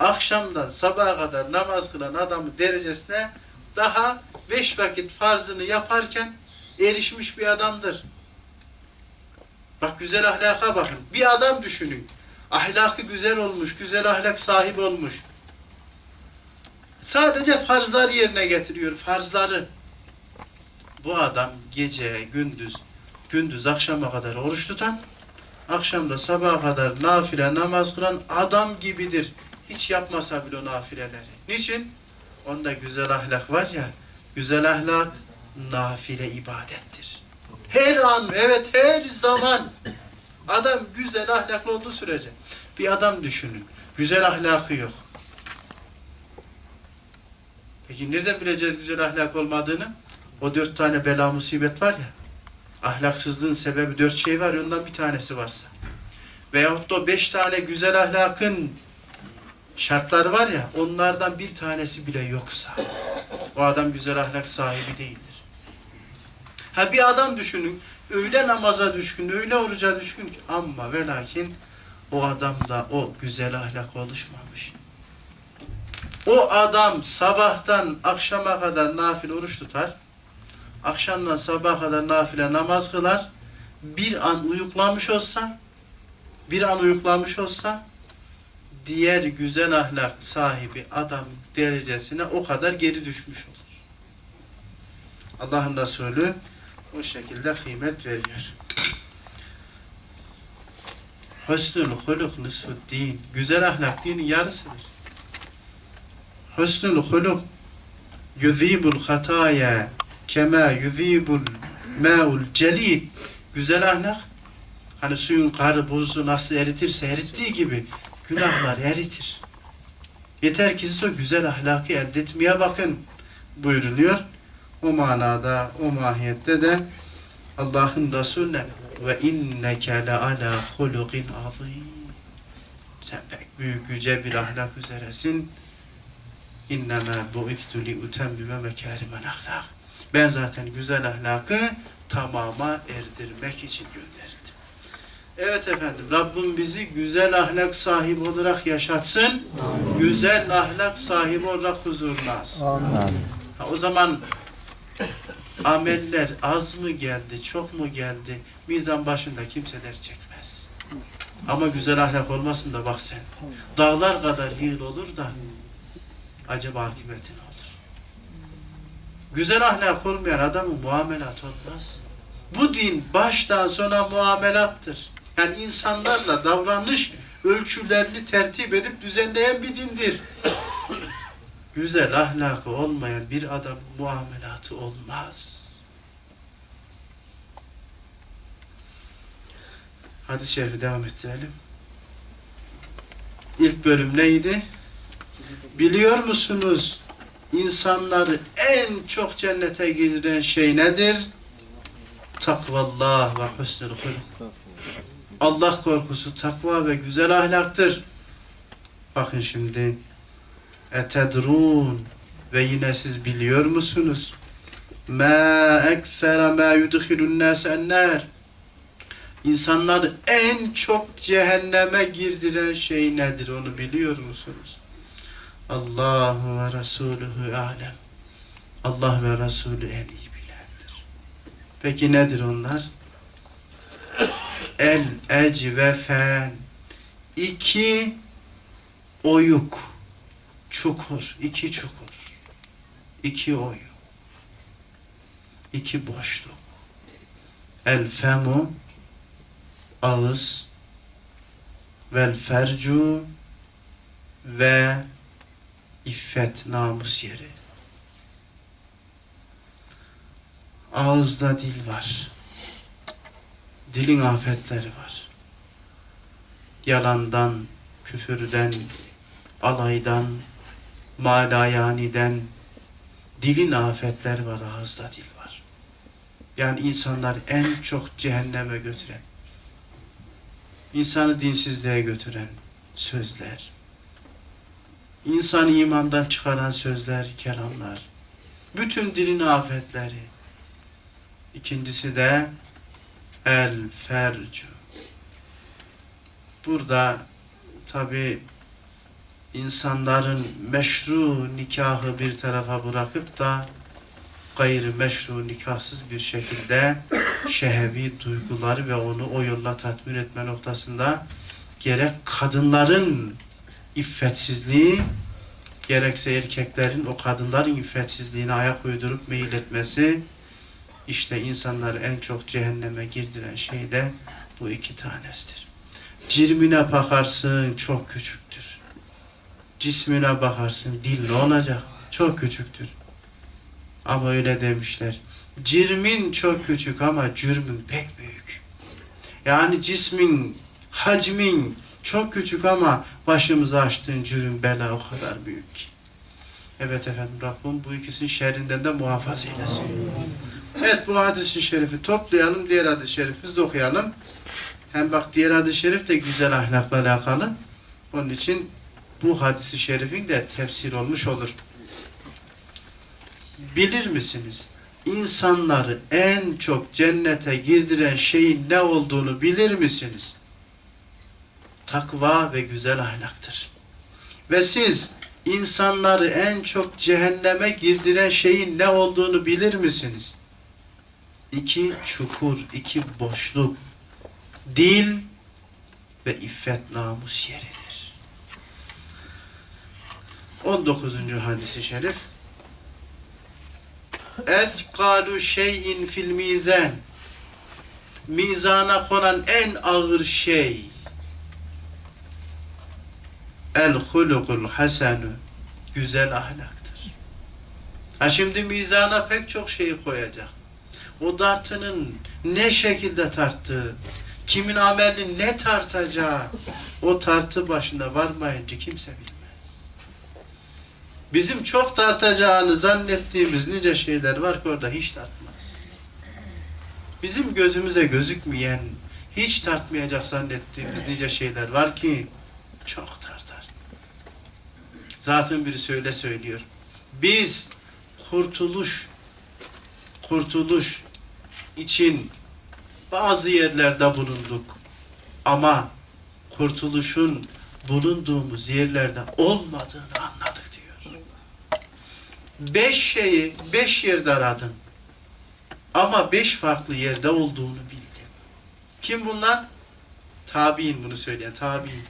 akşamdan sabaha kadar namaz kılan adamın derecesine daha beş vakit farzını yaparken erişmiş bir adamdır. Bak güzel ahlaka bakın. Bir adam düşünün. Ahlakı güzel olmuş, güzel ahlak sahibi olmuş. Sadece farzlar yerine getiriyor, farzları. Bu adam gece, gündüz, gündüz akşama kadar oruç tutan, akşamda sabaha kadar nafile namaz kılan adam gibidir. Hiç yapmasa bile o nafileleri. Niçin? Onda güzel ahlak var ya, güzel ahlak nafile ibadettir. Her an, evet her zaman adam güzel ahlaklı olduğu sürece. Bir adam düşünün, güzel ahlakı yok. Peki nereden bileceğiz güzel ahlak olmadığını? O dört tane bela musibet var ya, ahlaksızlığın sebebi dört şey var, ondan bir tanesi varsa. Veyahut da beş tane güzel ahlakın şartları var ya, onlardan bir tanesi bile yoksa, o adam güzel ahlak sahibi değildir. Ha bir adam düşünün, öyle namaza düşkün, öyle oruca düşkün ki, ama ve lakin o adamda o güzel ahlak oluşmamış. O adam sabahtan akşama kadar nafile oruç tutar, akşamdan sabaha kadar nafile namaz kılar, bir an uyuklamış olsa, bir an uyuklamış olsa, diğer güzel ahlak sahibi adam derecesine o kadar geri düşmüş olur. Allah'ın Resulü o şekilde kıymet veriyor. Hüsnül huluk nisfü din. Güzel ahlak dinin yarısıdır. Hüsnül huluk yuzibul hataya kema yuzibul ma'ul celid. Güzel ahlak hani suyun karı buzu nasıl eritirse erittiği gibi günahlar eritir. Yeter ki siz o güzel ahlakı elde etmeye bakın buyuruluyor. O manada, o mahiyette de Allah'ın Resulüne ve inneke le ala hulukin azim. Sen pek büyük yüce bir ahlak üzeresin. İnnemâ bu'ittu li utemmime mekârimen ahlak. Ben zaten güzel ahlakı tamama erdirmek için gönderildim. Evet efendim, Rabbim bizi güzel ahlak sahibi olarak yaşatsın. Güzel ahlak sahibi olarak huzuruna alsın. Ha, o zaman ameller az mı geldi, çok mu geldi? Mizan başında kimse dert çekmez. Ama güzel ahlak olmasın da bak sen. Dağlar kadar yığıl olur da acaba akıbeti ne olur? Güzel ahlak olmayan adamın muamelat olmaz. Bu din baştan sona muamelattır. Yani insanlarla davranış ölçülerini tertip edip düzenleyen bir dindir. Güzel ahlakı olmayan bir adam muamelatı olmaz. Hadis-i şerifi devam ettirelim. İlk bölüm neydi? Biliyor musunuz? İnsanları en çok cennete giren şey nedir? Takvallah ve husnul huluk. Allah korkusu, takva ve güzel ahlaktır. Bakın şimdi. Etedrun ve yine siz biliyor musunuz? Ma eksera ma yudhilun nas ennar. İnsanları en çok cehenneme girdiren şey nedir onu biliyor musunuz? Allahu ve Resulühü alem. Allah ve Resulü en iyi bilendir. Peki nedir onlar? El ecvefen. İki oyuk. Çukur. iki çukur. iki oyuk. iki boşluk. El femu ağız vel fercu ve iffet namus yeri. Ağızda dil var. Dilin afetleri var. Yalandan, küfürden, alaydan, malayaniden dilin afetleri var, ağızda dil var. Yani insanlar en çok cehenneme götüren, insanı dinsizliğe götüren sözler, insanı imandan çıkaran sözler, kelamlar, bütün dilin afetleri. İkincisi de el fercu. Burada tabi insanların meşru nikahı bir tarafa bırakıp da gayri meşru nikahsız bir şekilde şehevi duyguları ve onu o yolla tatmin etme noktasında gerek kadınların iffetsizliği gerekse erkeklerin o kadınların iffetsizliğine ayak uydurup meyil etmesi işte insanları en çok cehenneme girdiren şey de bu iki tanesidir. Cirmine bakarsın çok küçüktür. Cismine bakarsın dil ne olacak? Çok küçüktür. Ama öyle demişler. Cirmin çok küçük ama cürmün pek büyük. Yani cismin, hacmin çok küçük ama başımıza açtığın cürüm bela o kadar büyük. ki. Evet efendim Rabbim bu ikisinin şerrinden de muhafaza eylesin. Evet bu hadis-i şerifi toplayalım. Diğer hadis-i şerifimizi de okuyalım. Hem bak diğer hadis-i şerif de güzel ahlakla alakalı. Onun için bu hadis-i şerifin de tefsir olmuş olur. Bilir misiniz? İnsanları en çok cennete girdiren şeyin ne olduğunu bilir misiniz? Takva ve güzel ahlaktır. Ve siz insanları en çok cehenneme girdiren şeyin ne olduğunu bilir misiniz? İki çukur, iki boşluk, dil ve iffet namus yeridir. 19. hadisi şerif Efkalu şeyin fil mizan Mizana konan en ağır şey El hulukul hasenu Güzel ahlaktır. Ha şimdi mizana pek çok şeyi koyacak. O dartının ne şekilde tarttığı, kimin ameli ne tartacağı, o tartı başında varmayınca kimse bilmez. Bizim çok tartacağını zannettiğimiz nice şeyler var ki orada hiç tartmaz. Bizim gözümüze gözükmeyen, hiç tartmayacak zannettiğimiz nice şeyler var ki çok tartar. Zaten biri söyle söylüyor. Biz kurtuluş kurtuluş için bazı yerlerde bulunduk. Ama kurtuluşun bulunduğumuz yerlerde olmadığını anladık diyor. Beş şeyi beş yerde aradım. Ama beş farklı yerde olduğunu bildim. Kim bunlar? Tabi'in bunu söyleyen tabi'in.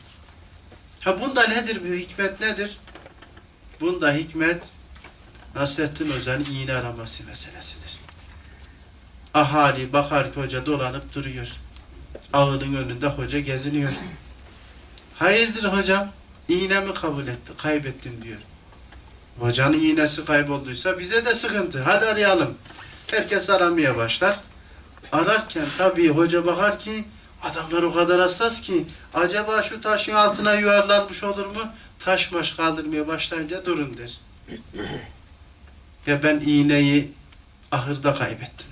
Ha bunda nedir bu hikmet nedir? Bunda hikmet Nasrettin Hoca'nın iğne araması meselesidir. Ahali bakar ki hoca dolanıp duruyor. Ağının önünde hoca geziniyor. Hayırdır hocam? İğne mi kabul etti? Kaybettim diyor. Hocanın iğnesi kaybolduysa bize de sıkıntı. Hadi arayalım. Herkes aramaya başlar. Ararken tabii hoca bakar ki adamlar o kadar hassas ki acaba şu taşın altına yuvarlanmış olur mu? Taş maş kaldırmaya başlayınca durun der. Ya ben iğneyi ahırda kaybettim.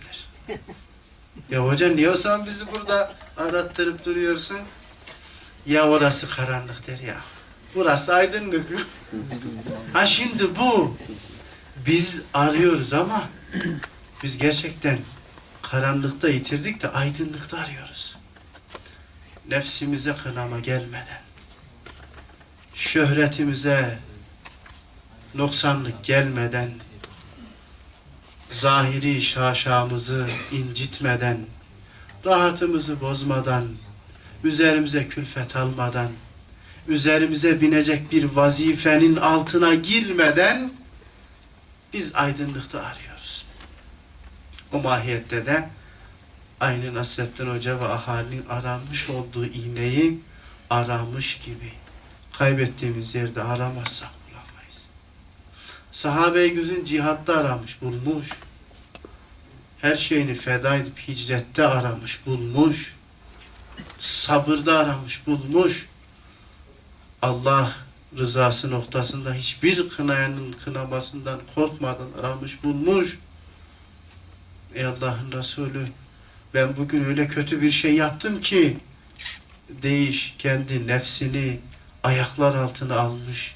Ya hoca niye o zaman bizi burada arattırıp duruyorsun? Ya orası karanlık der ya. Burası aydınlık. ha şimdi bu. Biz arıyoruz ama biz gerçekten karanlıkta yitirdik de aydınlıkta arıyoruz. Nefsimize kınama gelmeden, şöhretimize noksanlık gelmeden, zahiri şaşamızı incitmeden, rahatımızı bozmadan, üzerimize külfet almadan, üzerimize binecek bir vazifenin altına girmeden biz aydınlıkta arıyoruz. O mahiyette de aynı Nasrettin Hoca ve ahalinin aranmış olduğu iğneyi aramış gibi kaybettiğimiz yerde aramazsak. Sahabe-i güzün cihatta aramış, bulmuş. Her şeyini feda edip hicrette aramış, bulmuş. Sabırda aramış, bulmuş. Allah rızası noktasında hiçbir kınayanın kınamasından korkmadan aramış, bulmuş. Ey Allah'ın Resulü ben bugün öyle kötü bir şey yaptım ki değiş kendi nefsini ayaklar altına almış,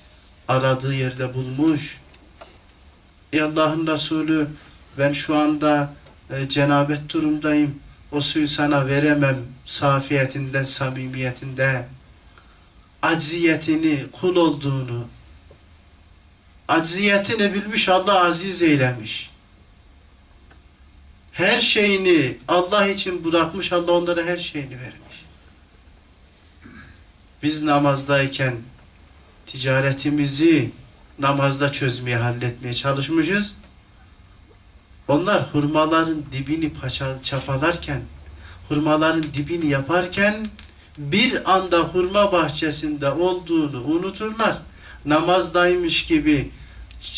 aradığı yerde bulmuş. Ey Allah'ın Resulü ben şu anda e, cenabet durumdayım. O suyu sana veremem safiyetinde, samimiyetinde. acziyetini, kul olduğunu, acziyetini bilmiş Allah aziz eylemiş. Her şeyini Allah için bırakmış, Allah onlara her şeyini vermiş. Biz namazdayken ticaretimizi namazda çözmeye, halletmeye çalışmışız. Onlar hurmaların dibini paça, çapalarken, hurmaların dibini yaparken bir anda hurma bahçesinde olduğunu unuturlar. Namazdaymış gibi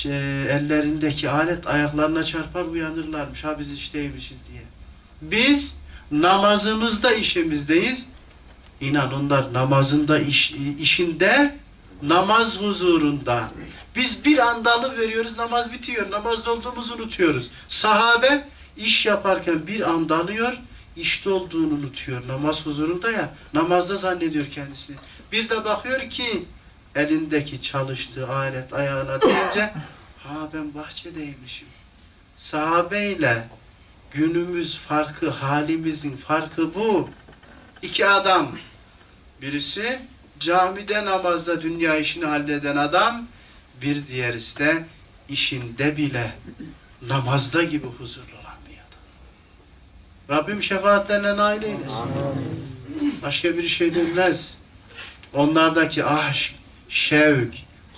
e, ellerindeki alet ayaklarına çarpar uyanırlarmış. Ha biz işteymişiz diye. Biz namazımızda işimizdeyiz. İnan onlar namazında iş, işinde namaz huzurunda. Biz bir andalı veriyoruz namaz bitiyor. Namazda olduğumuzu unutuyoruz. Sahabe iş yaparken bir anda alıyor işte olduğunu unutuyor. Namaz huzurunda ya namazda zannediyor kendisini. Bir de bakıyor ki elindeki çalıştığı alet ayağına deyince ha ben bahçedeymişim. Sahabeyle günümüz farkı, halimizin farkı bu. İki adam. Birisi camide namazda dünya işini halleden adam. Bir diğerisi de işinde bile namazda gibi huzurlu olan bir adam. Rabbim şefaatlerine nail eylesin. Başka bir şey denmez. Onlardaki aşk, şevk,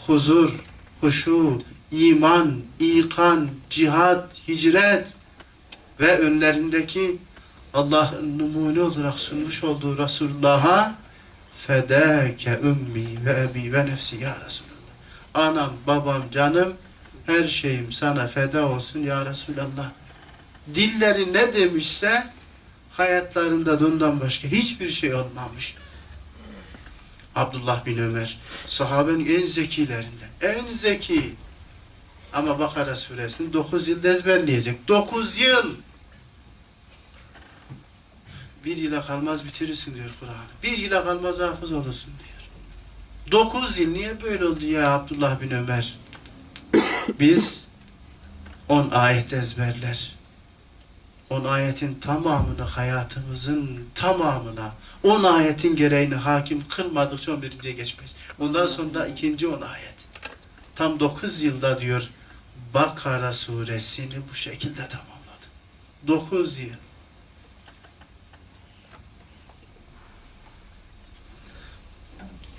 huzur, huşu, iman, ikan, cihat, hicret ve önlerindeki Allah'ın numune olarak sunmuş olduğu Resulullah'a fedâke ümmi ve ebi ve nefsi ya Resulallah. Anam, babam, canım her şeyim sana feda olsun ya Resulallah. Dilleri ne demişse hayatlarında bundan başka hiçbir şey olmamış. Abdullah bin Ömer sahabenin en zekilerinden. En zeki. Ama Bakara suresini 9 yılda ezberleyecek. 9 yıl. Bir yıla kalmaz bitirirsin diyor Kur'an. Bir yıla kalmaz hafız olursun diyor. 9 yıl niye böyle oldu ya Abdullah bin Ömer? Biz 10 ayet ezberler. 10 ayetin tamamını hayatımızın tamamına 10 ayetin gereğini hakim kılmadıkça 11'e geçmeyiz. Ondan sonra ikinci 10 ayet. Tam 9 yılda diyor Bakara suresini bu şekilde tamamladı. 9 yıl.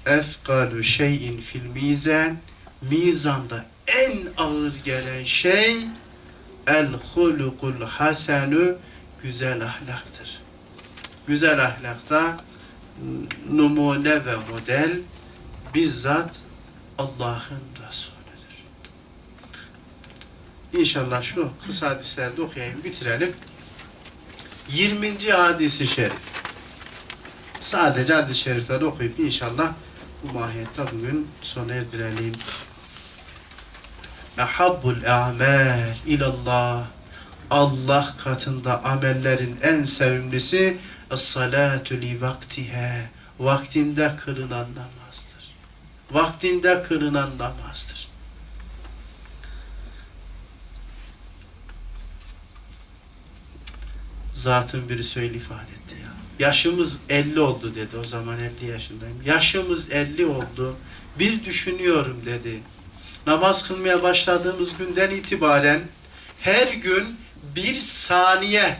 Efkalu şeyin fil mizan mizanda en ağır gelen şey el hulukul hasenu güzel ahlaktır. Güzel ahlakta numune ve model bizzat Allah'ın Resulüdür. İnşallah şu kısa hadislerde okuyayım, bitirelim. 20. hadisi şerif. Sadece hadis-i şerifleri okuyup inşallah bu mahiyette bugün sona erdirelim. Ehabbul a'mal ilallah Allah katında amellerin en sevimlisi es-salatu li vaktiha vaktinde kılınan namazdır. Vaktinde kılınan namazdır. Zatın biri söyle ifade etti ya. Yaşımız 50 oldu dedi. O zaman 50 yaşındayım. Yaşımız 50 oldu. Bir düşünüyorum dedi. Namaz kılmaya başladığımız günden itibaren her gün bir saniye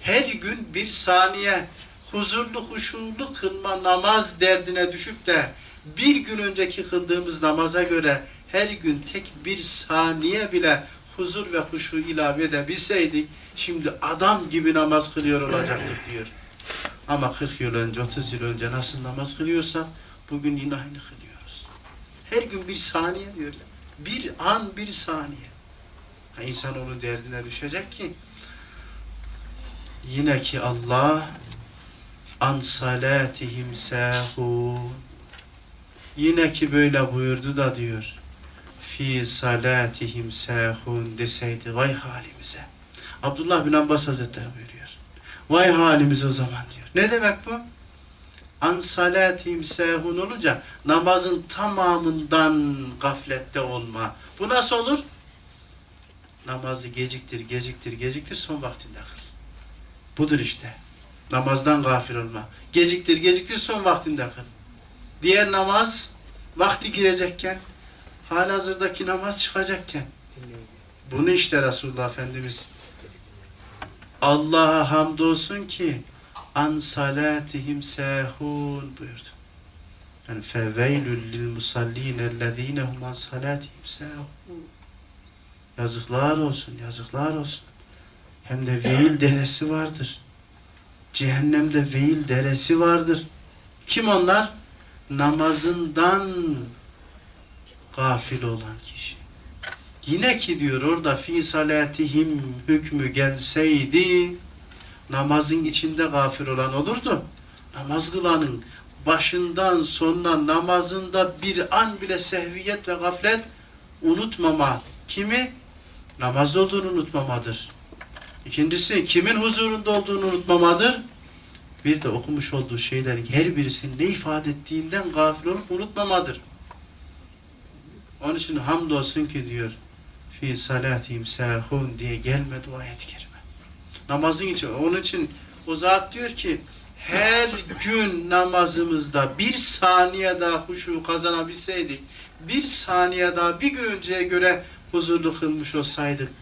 her gün bir saniye huzurlu huşulu kılma namaz derdine düşüp de bir gün önceki kıldığımız namaza göre her gün tek bir saniye bile huzur ve huşu ilave edebilseydik şimdi adam gibi namaz kılıyor olacaktık diyor. Ama 40 yıl önce, 30 yıl önce nasıl namaz kılıyorsak bugün yine aynı kılıyoruz. Her gün bir saniye diyor. Bir an bir saniye. Ha, insan onun derdine düşecek ki yine ki Allah an salatihim sahun yine ki böyle buyurdu da diyor fi salatihim sahun deseydi vay halimize Abdullah bin Abbas Hazretleri buyuruyor vay halimize o zaman diyor ne demek bu an salatihim sahun olunca namazın tamamından gaflette olma bu nasıl olur namazı geciktir geciktir geciktir son vaktinde kıl Budur işte. Namazdan gafil olma. Geciktir, geciktir son vaktinde kıl. Diğer namaz vakti girecekken, halihazırdaki namaz çıkacakken. Bunu işte Resulullah Efendimiz Allah'a hamdolsun ki an salatihim sehun buyurdu. Yani feveylül lil musallin ellezine hum an salatihim sehun. Yazıklar olsun, yazıklar olsun. Hem de veil deresi vardır. Cehennemde veil deresi vardır. Kim onlar? Namazından gafil olan kişi. Yine ki diyor orada fi salatihim hükmü gelseydi namazın içinde gafil olan olurdu. Namaz kılanın başından sonuna namazında bir an bile sehviyet ve gaflet unutmama. Kimi? Namaz olduğunu unutmamadır. İkincisi kimin huzurunda olduğunu unutmamadır. Bir de okumuş olduğu şeylerin her birisinin ne ifade ettiğinden gafil olup unutmamadır. Onun için hamdolsun ki diyor fi salatihim sahun diye gelmedi o ayet-i kerime. Namazın için. Onun için o zat diyor ki her gün namazımızda bir saniye daha huşu kazanabilseydik, bir saniye daha bir gün önceye göre huzurlu kılmış olsaydık,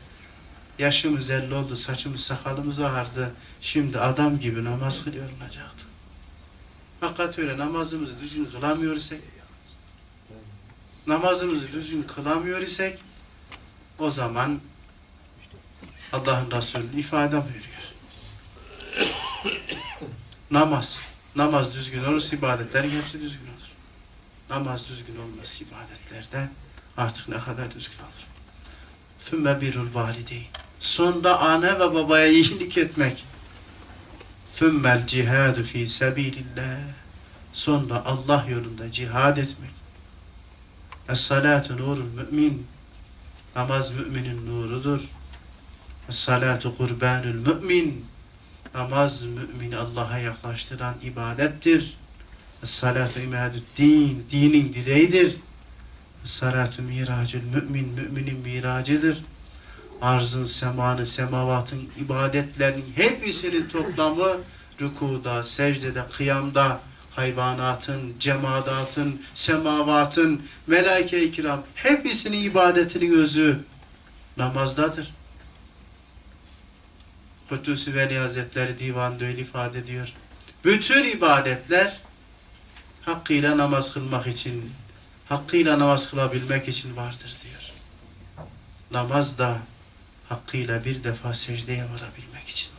yaşımız 50 oldu, saçımız sakalımız ağardı, şimdi adam gibi namaz kılıyor olacaktık. Fakat öyle namazımızı düzgün kılamıyor isek, namazımızı düzgün kılamıyor isek, o zaman Allah'ın Resulü ifade buyuruyor. Namaz. Namaz düzgün olursa ibadetlerin hepsi düzgün olur. Namaz düzgün olması ibadetlerde artık ne kadar düzgün olur. Sümme birul valideyn. Sonra anne ve babaya iyilik etmek. Sümmel cihadu fi sebilillah. Sonra Allah yolunda cihad etmek. Es-salatu nurul mümin. Namaz müminin nurudur. Es-salatu kurbanul mümin. Namaz mümini Allah'a yaklaştıran ibadettir. Es-salatu imadü'd-din. Dinin direğidir. Es-salatu miracül mümin. Müminin miracıdır. Arzın, semanın, semavatın, ibadetlerinin hepsinin toplamı rükuda, secdede, kıyamda, hayvanatın, cemadatın, semavatın, melaike-i kiram hepsinin ibadetinin özü namazdadır. Kutusi Veli Hazretleri divanında öyle ifade ediyor. Bütün ibadetler hakkıyla namaz kılmak için, hakkıyla namaz kılabilmek için vardır diyor. Namaz da hakkıyla bir defa secdeye varabilmek için.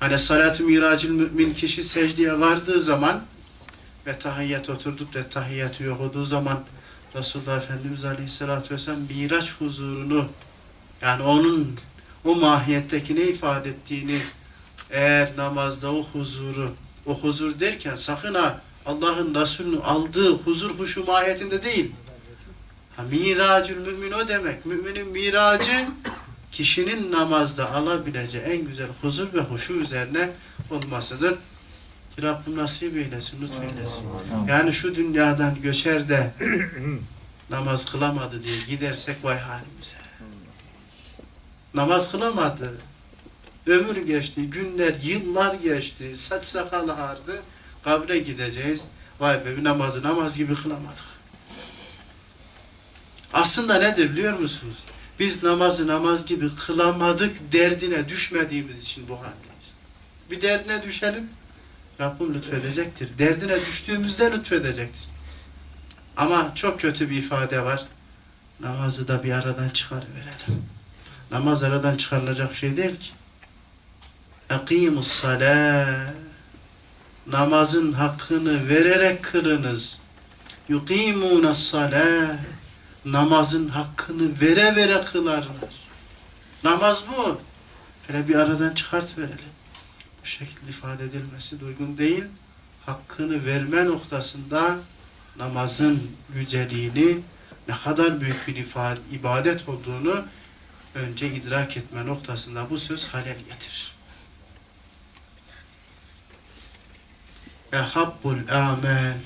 Hani salat-ı miracil mümin kişi secdeye vardığı zaman ve tahiyyat oturduk da tahiyyatı okuduğu zaman Resulullah Efendimiz Aleyhisselatü Vesselam miraç huzurunu yani onun o mahiyetteki ne ifade ettiğini eğer namazda o huzuru o huzur derken sakın ha Allah'ın Resulü'nün aldığı huzur huşu mahiyetinde değil. Ha, miracül mümin o demek. Müminin miracı kişinin namazda alabileceği en güzel huzur ve huşu üzerine olmasıdır. Ki Rabbim nasip eylesin, lütfeylesin. Yani şu dünyadan göçer de namaz kılamadı diye gidersek vay halimize. Namaz kılamadı. Ömür geçti, günler, yıllar geçti, saç sakal ağardı. Kabre gideceğiz. Vay be bir namazı namaz gibi kılamadık. Aslında nedir biliyor musunuz? Biz namazı namaz gibi kılamadık derdine düşmediğimiz için bu haldeyiz. Bir derdine düşelim, Rabbim lütfedecektir. Derdine düştüğümüzde lütfedecektir. Ama çok kötü bir ifade var. Namazı da bir aradan çıkarıverelim. Namaz aradan çıkarılacak şey değil ki. Ekimus salâ. Namazın hakkını vererek kılınız. Yukimunas salâ. Namazın hakkını vere vere kılarlar. Namaz bu. Hele bir aradan çıkart verelim. Bu şekilde ifade edilmesi de uygun değil. Hakkını verme noktasında namazın yüceliğini ne kadar büyük bir ifade, ibadet olduğunu önce idrak etme noktasında bu söz halel getirir. Ehabbul amel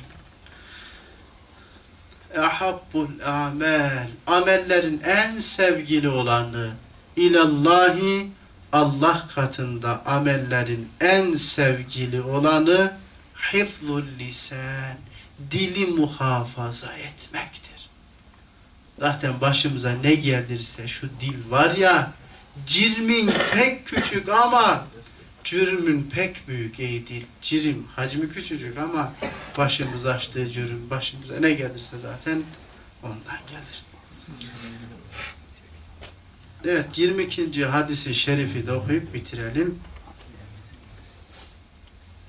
Ehabbul amel Amellerin en sevgili olanı ilallahi Allah katında amellerin en sevgili olanı hifzul lisan, dili muhafaza etmektir. Zaten başımıza ne gelirse şu dil var ya, cirmin pek küçük ama cürmün pek büyük ey dil. Cirim hacmi küçücük ama başımız açtığı cürüm başımıza ne gelirse zaten ondan gelir. Evet 22. hadisi şerifi de okuyup bitirelim.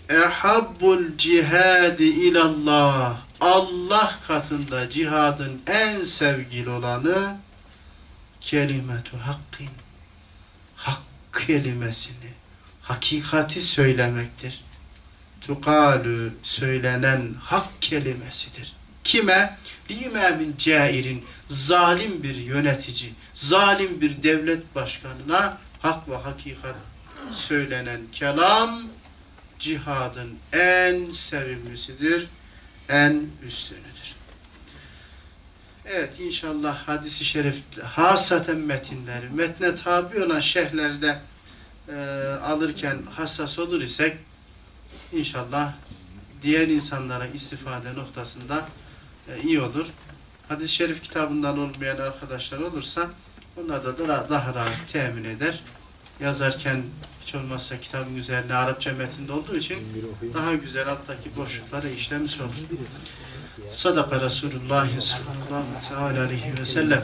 Ehabbul cihadi ilallah Allah katında cihadın en sevgili olanı kelimetu hakkin hak kelimesini hakikati söylemektir. Tukalu söylenen hak kelimesidir. Kime? Limemin cairin zalim bir yönetici, zalim bir devlet başkanına hak ve hakikat söylenen kelam cihadın en sevimlisidir, en üstünüdür. Evet inşallah hadisi şerif hasaten metinleri, metne tabi olan şerhlerde e, alırken hassas olur isek inşallah diğer insanlara istifade noktasında e, iyi olur. Hadis-i şerif kitabından olmayan arkadaşlar olursa onlar da daha, daha rahat temin eder. Yazarken hiç olmazsa kitabın üzerine Arapça metinde olduğu için daha güzel alttaki boşlukları işlemiş olur. صدق رسول الله صلى الله تعالى عليه وسلم.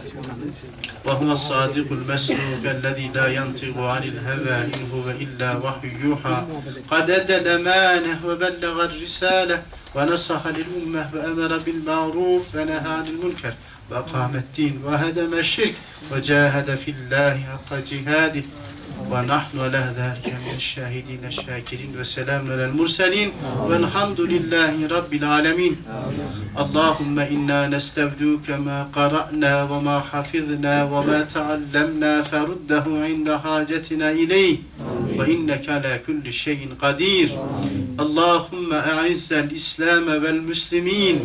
وهو الصادق المسلوك الذي لا ينطق عن الهوى إن هو إلا وحي يوحى. قد أدى الأمانة وبلغ الرسالة ونصح للأمة وأمر بالمعروف ونهى عن المنكر وأقام الدين وهدم الشرك وجاهد في الله حق جهاده. ve nahnu ala zâlike min şâhidîne şâkirin ve selamun alel murselin velhamdülillahi rabbil alemin. Allahümme inna nestevdûke mâ qara'na ve mâ hafizna ve mâ teallemna feruddehu inde hacetina ileyh ve inneke ala kulli şeyin kadir. Allahümme e'izzel İslam vel müslimin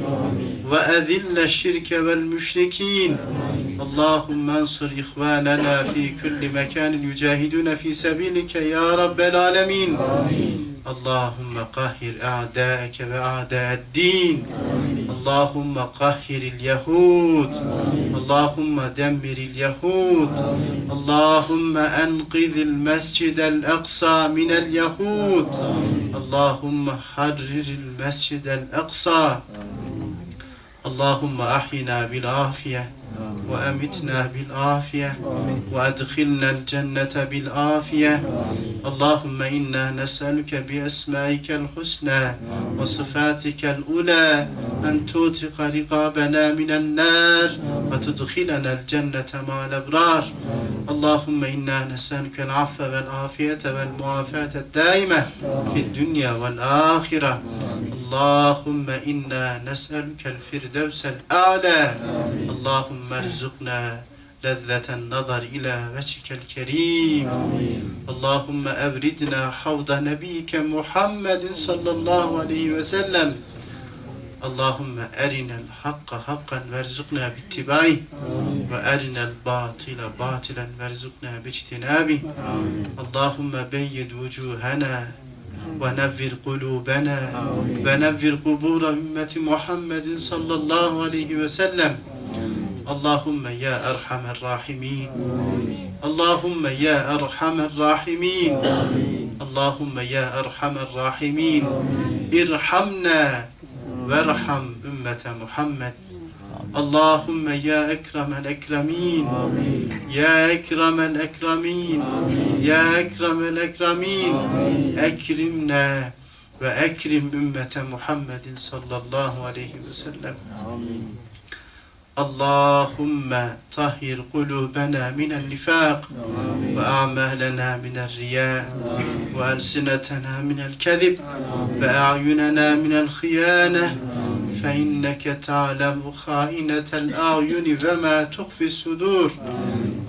ve ezille şirke vel müşrikin. Amin. اللهم انصر إخواننا في كل مكان يجاهدون في سبيلك يا رب العالمين. اللهم قهر أعداءك وأعداء الدين. اللهم قهر اليهود. اللهم دمر اليهود. اللهم أنقذ المسجد الأقصى من اليهود. اللهم حرر المسجد الأقصى. اللهم أحينا بالعافية. وأمتنا بالعافية. وأدخلنا الجنة بالعافية. اللهم إنا نسألك بأسمائك الحسنى وصفاتك الأولى أن توثق رقابنا من النار وتدخلنا الجنة مع الأبرار. اللهم إنا نسألك العفو والعافية والمعافاة الدائمة في الدنيا والآخرة. اللهم إنا نسألك الفردوس الأعلى. اللهم ارزقنا لذة النظر إلى وجهك الكريم. اللهم أبردنا حوض نبيك محمد صلى الله عليه وسلم. اللهم أرنا الحق حقا وارزقنا باتباعه. وأرنا الباطل باطلا وارزقنا باجتنابه. اللهم بيد وجوهنا ونفر قلوبنا ونفر قبور أمة محمد صلى الله عليه وسلم اللهم يا أرحم الراحمين اللهم يا أرحم الراحمين اللهم يا أرحم الراحمين ارحمنا وارحم أمة محمد اللهم يا أكرم الأكرمين. يا أكرم الأكرمين. يا أكرم الأكرمين. أكرمنا وأكرم أمة محمد صلى الله عليه وسلم. اللهم طهر قلوبنا من النفاق وأعمالنا من الرياء وألسنتنا من الكذب وأعيننا من الخيانة فإنك تعلم خائنة الأعين وما تخفي الصدور.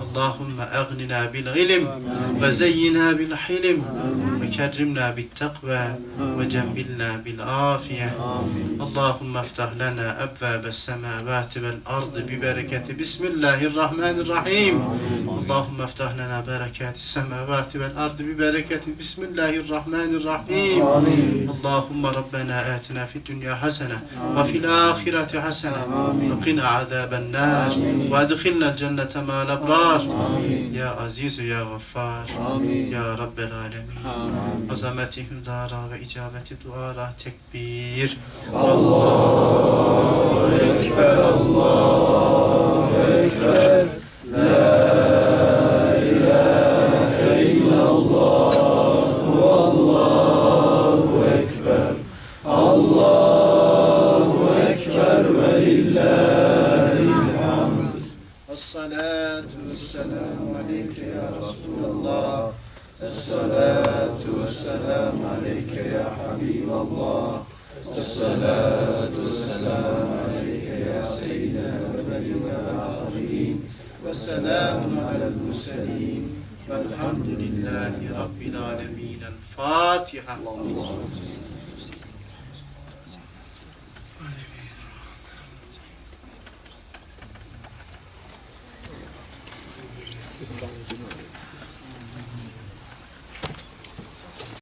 اللهم أغننا بالعلم وزينا بالحلم. وكرمنا بالتقوى وجملنا بالعافية. اللهم افتح لنا أبواب السماوات والأرض ببركة. بسم الله الرحمن الرحيم. اللهم افتح لنا بركات السماوات والأرض ببركة. بسم الله الرحمن الرحيم. اللهم ربنا آتنا في الدنيا حسنة وفي الآخرة حسنة. وقنا عذاب النار. وأدخلنا الجنة مع الأبرار. يا عزيز يا غفار. يا رب العالمين. Azameti hüdara ve icabeti duara tekbir. Allahu Ekber, Allahu Ekber. Elhamdülillahi Rabbil Alemin. El Fatiha.